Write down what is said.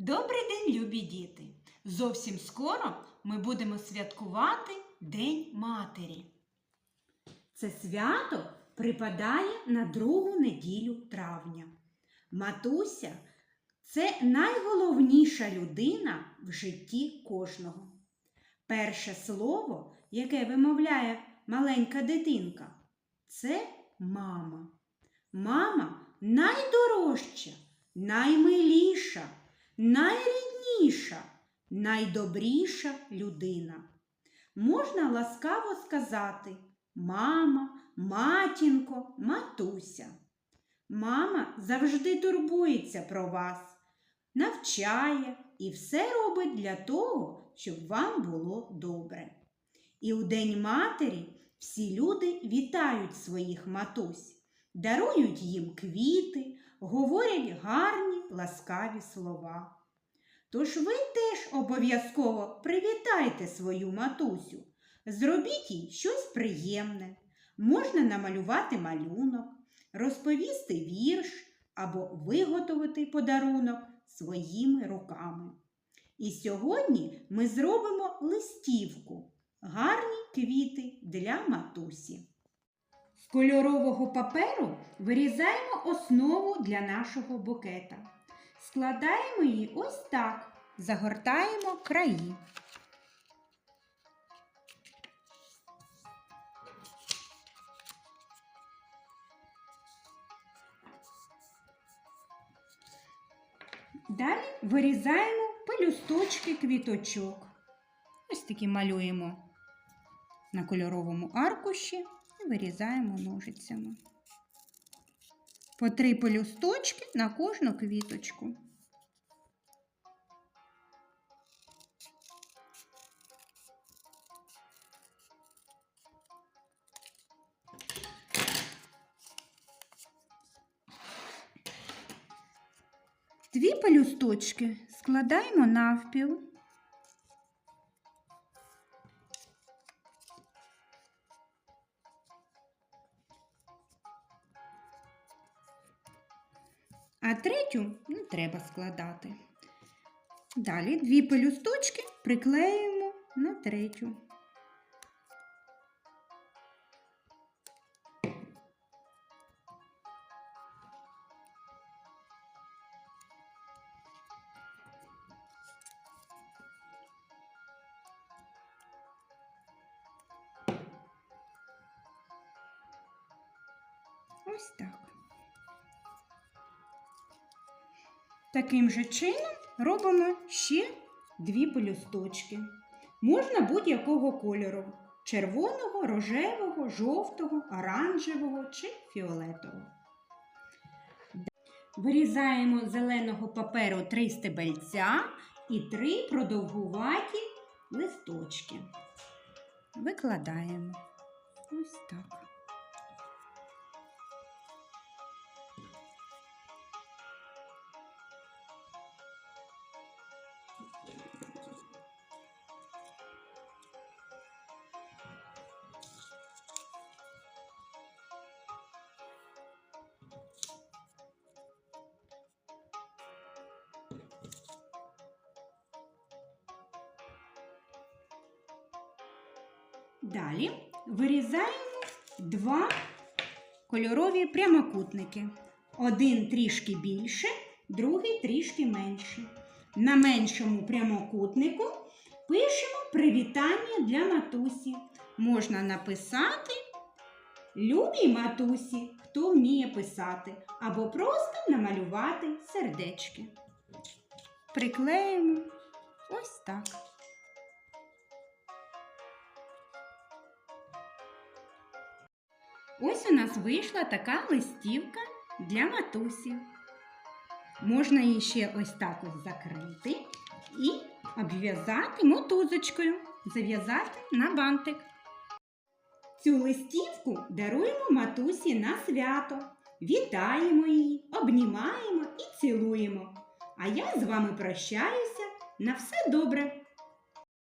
Добрий день, любі діти! Зовсім скоро ми будемо святкувати День Матері. Це свято припадає на другу неділю травня. Матуся це найголовніша людина в житті кожного. Перше слово, яке вимовляє маленька дитинка, це мама. Мама найдорожча, наймиліша, найрідніша, найдобріша людина. Можна ласкаво сказати мама, матінко, матуся. Мама завжди турбується про вас, навчає і все робить для того, щоб вам було добре. І у День матері всі люди вітають своїх матусь, дарують їм квіти, говорять гарні ласкаві слова. Тож ви теж обов'язково привітайте свою матусю, зробіть їй щось приємне, можна намалювати малюнок, розповісти вірш або виготовити подарунок своїми руками. І сьогодні ми зробимо листівку, гарні квіти для матусі. З кольорового паперу вирізаємо основу для нашого букета. Складаємо її ось так, загортаємо краї. Далі вирізаємо пелюсточки квіточок. Ось такі малюємо на кольоровому аркуші і вирізаємо ножицями. По три пелюсточки на кожну квіточку. Дві пелюсточки складаємо навпіл. А третю не треба складати. Далі дві пелюсточки приклеюємо на третю. Ось так. Таким же чином робимо ще дві пелюсточки. Можна будь-якого кольору: червоного, рожевого, жовтого, оранжевого чи фіолетового. Вирізаємо з зеленого паперу три стебельця і три продовгуваті листочки. Викладаємо ось так. Далі вирізаємо два кольорові прямокутники. Один трішки більше, другий трішки менше. На меншому прямокутнику пишемо привітання для матусі. Можна написати Любій матусі, хто вміє писати, або просто намалювати сердечки. Приклеїмо ось так. Ось у нас вийшла така листівка для матусі. Можна її ще ось так ось закрити і обв'язати мотузочкою, зав'язати на бантик. Цю листівку даруємо матусі на свято. Вітаємо її, обнімаємо і цілуємо. А я з вами прощаюся. На все добре!